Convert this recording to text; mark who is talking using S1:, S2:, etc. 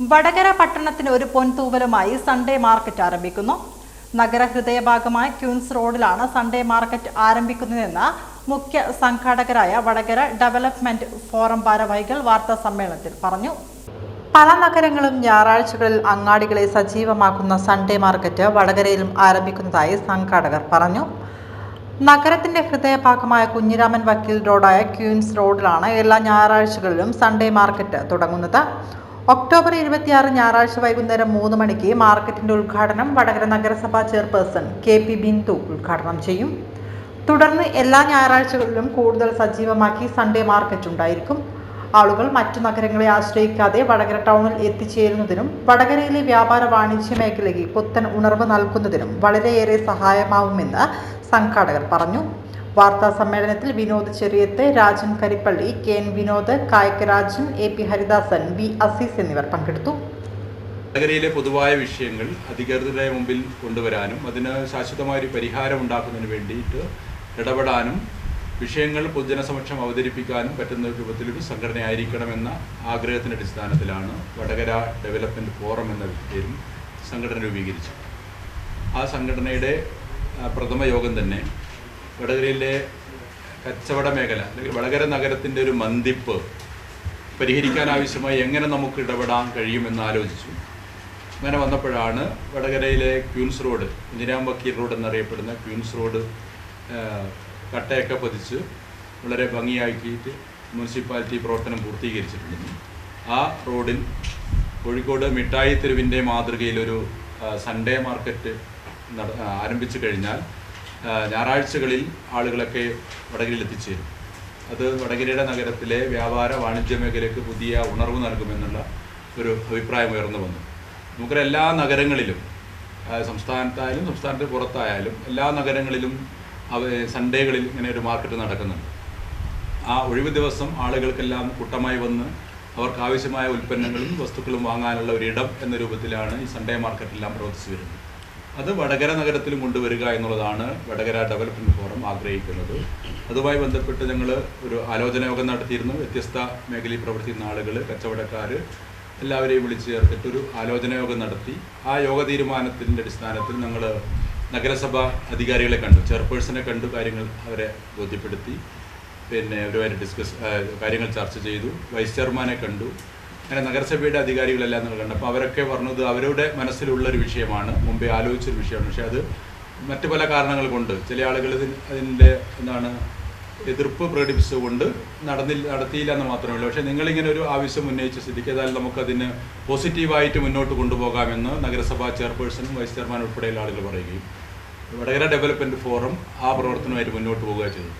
S1: വടകര പട്ടണത്തിന് ഒരു പൊൻതൂവലുമായി Sunday market ആരംഭിക്കുന്നു. നഗരഹൃദയഭാഗമായ ക്യൂൻസ് റോഡിലാണ് സൺഡേ മാർക്കറ്റ് ആരംഭിക്കുന്നതെന്ന് മുഖ്യ സംഘാടകരായ വടകര ഡെവലപ്മെന്റ് ഫോറം ഭാരവാഹികൾ വാർത്താ സമ്മേളനത്തിൽ പറഞ്ഞു. പല നഗരങ്ങളും ഞായറാഴ്ചകളിൽ അങ്ങാടികളെ സജീവമാക്കുന്ന സൺഡേ മാർക്കറ്റ് വടകരയിലും ആരംഭിക്കുന്നതായി സംഘാടകർ പറഞ്ഞു. നഗരത്തിന്റെ ഹൃദയഭാഗമായ കുഞ്ഞിരാമൻ വക്കീൽ റോഡായ ക്യൂൻസ് റോഡിലാണ് എല്ലാ ഞായറാഴ്ചകളിലും സൺഡേ മാർക്കറ്റ് തുടങ്ങുന്നത്. ഒക്ടോബർ ഇരുപത്തിയാറ് ഞായറാഴ്ച വൈകുന്നേരം മൂന്ന് മണിക്ക് മാർക്കറ്റിന്റെ ഉദ്ഘാടനം വടകര നഗരസഭാ ചെയർപേഴ്സൺ കെ പി ബിന്ദു ഉദ്ഘാടനം ചെയ്യും. തുടർന്ന് എല്ലാ ഞായറാഴ്ചകളിലും കൂടുതൽ സജീവമാക്കി സൺഡേ മാർക്കറ്റ് ഉണ്ടായിരിക്കും. ആളുകൾ മറ്റു നഗരങ്ങളെ ആശ്രയിക്കാതെ വടകര ടൗണിൽ എത്തിച്ചേരുന്നതിനും വടകരയിലെ വ്യാപാര വാണിജ്യ മേഖലയ്ക്ക് പുത്തൻ ഉണർവ് നൽകുന്നതിനും വളരെയേറെ സഹായമാവുമെന്ന് സംഘാടകർ പറഞ്ഞു. വാർത്താ സമ്മേളനത്തിൽ Vinod Cheriyath Rajan Karippalli K N Vinod Kayakkarajan A P Haridasan V Azeez എന്നിവർ പങ്കെടുത്തു.
S2: നഗരയിലെ പൊതുവായ വിഷയങ്ങൾ അധികൃതരുടെ മുമ്പിൽ കൊണ്ടുവരാനും അതിന് ശാശ്വതമായ ഒരു പരിഹാരം ഉണ്ടാക്കുന്നതിന് വേണ്ടിയിട്ട് ഇടപെടാനും വിഷയങ്ങൾ പൊതുജനസമക്ഷം അവതരിപ്പിക്കാനും പറ്റുന്ന രൂപത്തിൽ രൂപത്തിലൊരു സംഘടനയായിരിക്കണമെന്ന ആഗ്രഹത്തിന്റെ അടിസ്ഥാനത്തിലാണ് വടകര ഡെവലപ്മെന്റ് ഫോറം എന്ന പേരിൽ സംഘടന രൂപീകരിച്ചത്. ആ സംഘടനയുടെ പ്രഥമ യോഗം തന്നെ വടകരയിലെ കച്ചവട മേഖല അല്ലെങ്കിൽ വടകര നഗരത്തിന്റെ ഒരു മന്തിപ്പ് പരിഹരിക്കാൻ ആവശ്യമായി എങ്ങനെ നമുക്ക് ഇടപെടാൻ കഴിയുമെന്ന് ആലോചിച്ചു. അങ്ങനെ വന്നപ്പോഴാണ് വടകരയിലെ Queens road Kunhiram Vakkeel road എന്നറിയപ്പെടുന്ന ക്യൂൻസ് റോഡ് കട്ടയൊക്കെ പതിച്ച് വളരെ ഭംഗിയാക്കിയിട്ട് മുനിസിപ്പാലിറ്റി പ്രവർത്തനം പൂർത്തീകരിച്ചിട്ടുണ്ട്. ആ റോഡിൽ കോഴിക്കോട് മിഠായി തെരുവിന്റെ മാതൃകയിലൊരു സൺഡേ മാർക്കറ്റ് നട ആരംഭിച്ചു കഴിഞ്ഞാൽ ഞായറാഴ്ചകളിൽ ആളുകളൊക്കെ വടകരയിൽ എത്തിച്ചേരും അത് വടകരയുടെ നഗരത്തിലെ വ്യാപാര വാണിജ്യ മേഖലയ്ക്ക് പുതിയ ഉണർവ് നൽകുമെന്നുള്ള ഒരു അഭിപ്രായം ഉയർന്നു വന്നു. നമുക്കറിയാം എല്ലാ നഗരങ്ങളിലും സംസ്ഥാനത്തായാലും സംസ്ഥാനത്തിന് പുറത്തായാലും എല്ലാ നഗരങ്ങളിലും സൺഡേകളിൽ ഇങ്ങനെ ഒരു മാർക്കറ്റ് നടക്കുന്നുണ്ട്. ആ ഒഴിവ് ദിവസം ആളുകൾക്കെല്ലാം കൂട്ടമായി വന്ന് അവർക്ക് ആവശ്യമായ ഉൽപ്പന്നങ്ങളും വസ്തുക്കളും വാങ്ങാനുള്ള ഒരു ഇടം എന്ന രൂപത്തിലാണ് ഈ സൺഡേ മാർക്കറ്റെല്ലാം പ്രവർത്തിച്ചു വരുന്നത്. അത് വടകര നഗരത്തിലും കൊണ്ടുവരിക എന്നുള്ളതാണ് വടകര ഡെവലപ്മെന്റ് ഫോറം ആഗ്രഹിക്കുന്നത്. അതുമായി ബന്ധപ്പെട്ട് ഞങ്ങൾ ഒരു ആലോചന യോഗം നടത്തിയിരുന്നു. വ്യത്യസ്ത മേഖലയിൽ പ്രവർത്തിക്കുന്ന ആളുകൾ കച്ചവടക്കാർ എല്ലാവരെയും വിളിച്ചു ചേർത്തിട്ടൊരു ആലോചന യോഗം നടത്തി. ആ യോഗ തീരുമാനത്തിന്റെ അടിസ്ഥാനത്തിൽ ഞങ്ങൾ നഗരസഭ അധികാരികളെ കണ്ടു. ചെയർപേഴ്സണെ കണ്ടു കാര്യങ്ങൾ അവരെ ബോധ്യപ്പെടുത്തി. പിന്നെ അവരുമായിട്ട് ഡിസ്കസ് കാര്യങ്ങൾ ചർച്ച ചെയ്തു. വൈസ് ചെയർമാനെ കണ്ടു. അങ്ങനെ നഗരസഭയുടെ അധികാരികളെല്ലാം നമ്മൾ കണ്ടു. അപ്പോൾ അവരൊക്കെ പറഞ്ഞത് അവരുടെ മനസ്സിലുള്ളൊരു വിഷയമാണ്. മുമ്പേ ആലോചിച്ചൊരു വിഷയമാണ്. പക്ഷേ അത് മറ്റു പല കാരണങ്ങൾ കൊണ്ട് ചില ആളുകൾ ഇതിന്റെ എന്താണ് എതിർപ്പ് പ്രകടിപ്പിച്ചുകൊണ്ട് നടന്നില്ല നടത്തിയില്ല എന്ന് മാത്രമല്ല പക്ഷേ നിങ്ങളിങ്ങനെ ഒരു ആവശ്യം ഉന്നയിച്ച സ്ഥിതിക്ക് ഏതായാലും നമുക്കതിന് പോസിറ്റീവായിട്ട് മുന്നോട്ട് കൊണ്ടുപോകാമെന്ന് നഗരസഭാ ചെയർപേഴ്സണും വൈസ് ചെയർമാൻ ഉൾപ്പെടെയുള്ള ആളുകൾ പറയുകയും വടകര ഡെവലപ്മെന്റ് ഫോറം ആ പ്രവർത്തനമായിട്ട് മുന്നോട്ട് പോവുക ചെയ്തു